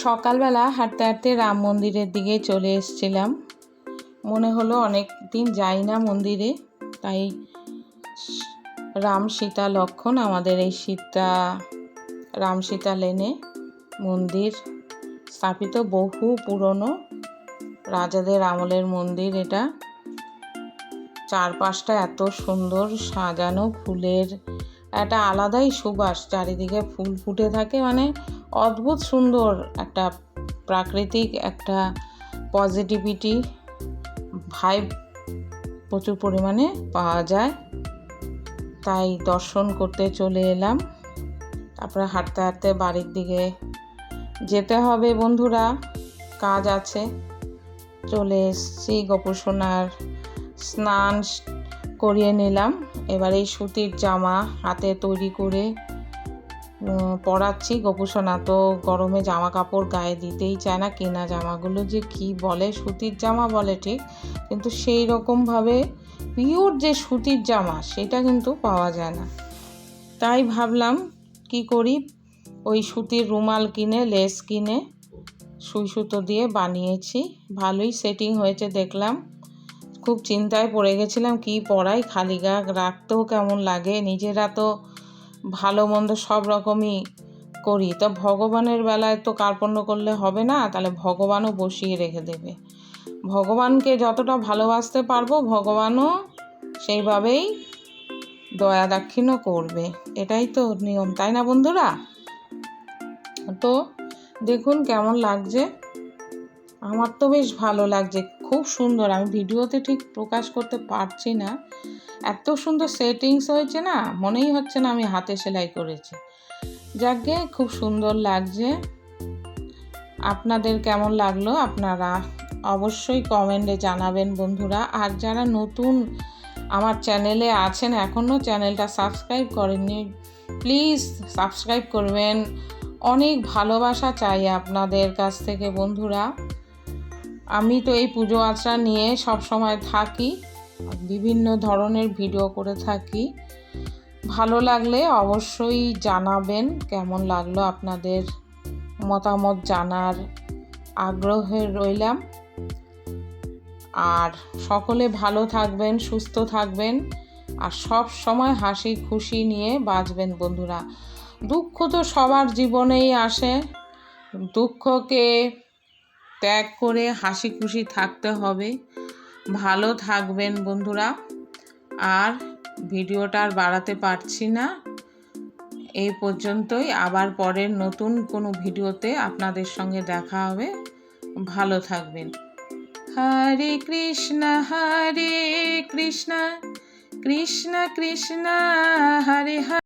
সকালবেলা হাঁটতে হাঁটতে রাম মন্দিরের দিকে চলে এসেছিলাম। মনে হলো অনেক দিন যাই না মন্দিরে, তাই রাম সীতা লক্ষণ আমাদের এই সীতা, রাম সীতা লেনে মন্দির স্থাপিত বহু পুরনো রাজাদের আমলের মন্দির এটা। চারপাশটা এত সুন্দর সাজানো ফুলের একটা আলাদাই সুবাস, চারিদিকে ফুল ফুটে থাকে। মানে অদ্ভুত সুন্দর একটা প্রাকৃতিক একটা পজিটিভিটি ভাইব প্রচুর পরিমাণে পাওয়া যায়। তাই দর্শন করতে চলে এলাম। তারপরে হাঁটতে হাঁটতে বাড়ির দিকে যেতে হবে বন্ধুরা। কাজ আছে। চলে এসছি গোপুসোনার স্নান করিয়ে নিলাম। এবার এই সুতির জামা হাতে তৈরি করে পরাচ্ছি। গোপুসোনা তো গরমে জামা কাপড় গায়ে দিতেই চায় না, কেনা জামাগুলো যে কি বলে, সুতির জামা বলে ঠিক, কিন্তু সেই রকমভাবে পিওর যে সুতির জামা, সেটা কিন্তু পাওয়া যায় না। তাই ভাবলাম, কি করি? ওই সুতির রুমাল কিনে, লেস কিনে, সুই সুতো দিয়ে বানিয়েছি। ভালোই সেটিং হয়েছে দেখলাম। খুব চিন্তায় পড়ে গেছিলাম, কি পড়াই? খালি গা রাখতেও কেমন লাগে? নিজেরা তো ভালো মন্দ সব রকমই করি। তো ভগবানের বেলায় তো কার্পণ্য করলে হবে না, তাহলে ভগবানও বসিয়ে রেখে দেবে। ভগবানকে যতটা ভালোবাসতে পারব, ভগবানও সেইভাবেই দয়া দাক্ষিণ্য করবে। এটাই তো নিয়ম, তাই না বন্ধুরা? তো দেখুন কেমন লাগছে। আমার তো বেশ ভালো লাগছে। খুব সুন্দর। আমি ভিডিওতে ঠিক প্রকাশ করতে পারছি না। এত সুন্দর সেটিংস হয়েছে না, মনেই হচ্ছে না আমি হাতে সেলাই করেছি। যাকে খুব সুন্দর লাগছে। আপনাদের কেমন লাগল আপনারা অবশ্যই কমেন্টে জানাবেন বন্ধুরা। আর যারা নতুন আমার চ্যানেলে আছেন এখনও চ্যানেলটা সাবস্ক্রাইব করেননি প্লিজ সাবস্ক্রাইব করবেন। অনেক ভালোবাসা চাই আপনাদের কাছ থেকে বন্ধুরা। আমি তো এই পুজো আচরা নিয়ে সব সময় থাকি, বিভিন্ন ধরনের ভিডিও করে থাকি। ভালো লাগলে অবশ্যই জানাবেন, কেমন লাগল আপনাদের মতামত জানার আগ্রহে রইলাম। আর সকলে ভালো থাকবেন, সুস্থ থাকবেন, আর সব সময় হাসি খুশি নিয়ে বাঁচবেন বন্ধুরা। দুঃখ তো সবার জীবনেই আসে, দুঃখকে ত্যাগ করে হাসি খুশি থাকতে হবে। ভালো থাকবেন বন্ধুরা। আর ভিডিওটা আর বাড়াতে পারছি না। এই পর্যন্তই। আবার পরের নতুন কোনো ভিডিওতে আপনাদের সঙ্গে দেখা হবে। ভালো থাকবেন। হরে কৃষ্ণ হরে কৃষ্ণ কৃষ্ণ কৃষ্ণ, হরে হরে।